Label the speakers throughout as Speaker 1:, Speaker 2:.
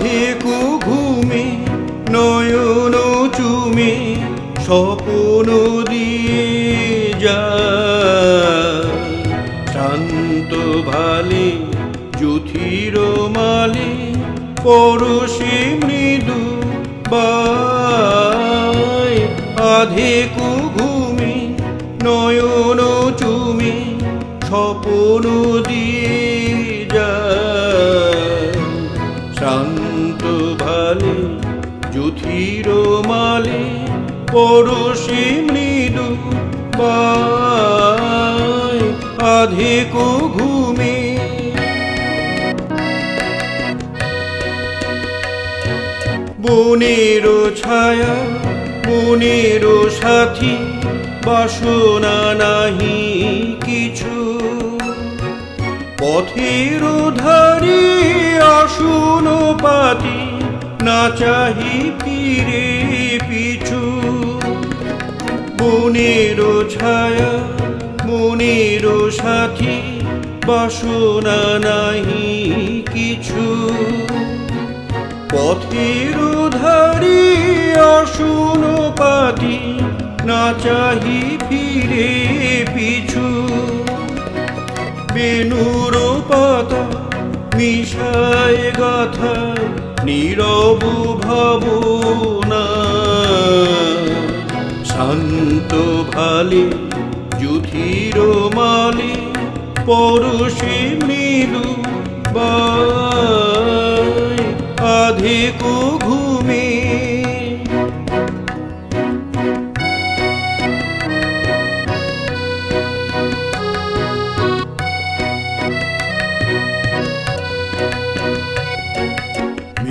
Speaker 1: ভিকু ঘুমি, নয়ন চুমি, স্বপন দিয়ে যা শান্ত ভালে যুথির মালে, পরশে মৃদু বায় আধে কুঘুমি নয়ন চুমি, স্বপন দিয়ে যা শান্ত ভালে যুথির মালে পরশে মৃদু আধিক ঘুমে বনের ছায়া বনের সাথী, বাসনা নাহি কিছু। পথের ধারে পাতি না চাহি ফিরে পিছু। মনের ছায়া, মনের সাথী, বাসনা নাহি কিছু। পথের ধারে আসুন পাতি, না চাহি ফিরে পিছু। বেনুর পাতা মিশায় গাথায় নীরব ভাবনা শান্ত ভালে যুথির মালে পরশে মৃদু আধিক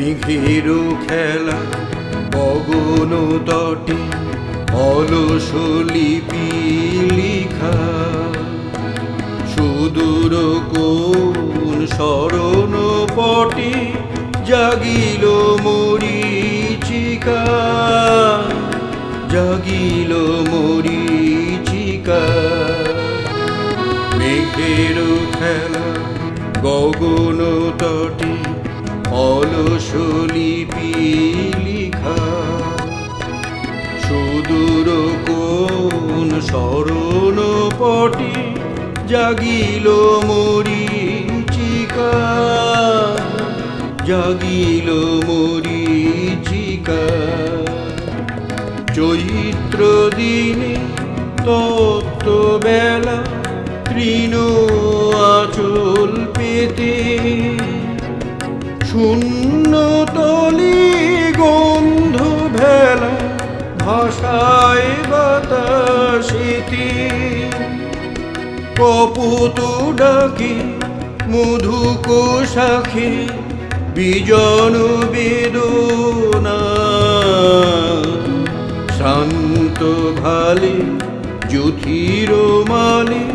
Speaker 1: মেঘের খেলা গগন তটে অলস লিপি লিখা সুদূর কোন শরণ পটে জাগিল মরিচিকা জাগিল মরিচিকা মেঘের খেলা, গগন তটে অলস লিপি লিখা সুদূর কোন শরণ পটে জাগিল মরিচিকা জাগিল মরিচিকা চৈত্র দিনে তত্ত্ব বেলা তৃণ আচল পেতে শূন্য তলি গন্ধ ভেলা ভাষায় বাতাসিতে। কপুত ডাকে মধু কোষাখে বিজন বেদনা। শান্ত ভালে যুথির মালে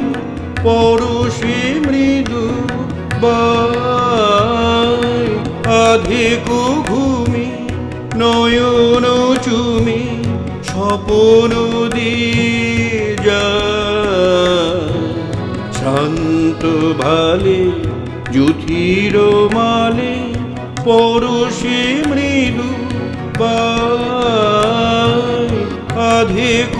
Speaker 1: পরশে মৃদু বাই আধিক ঘুমি নয়ন চুমি স্বপন শান্ত ভালে যুথির মালে পরশে মৃদু আধিক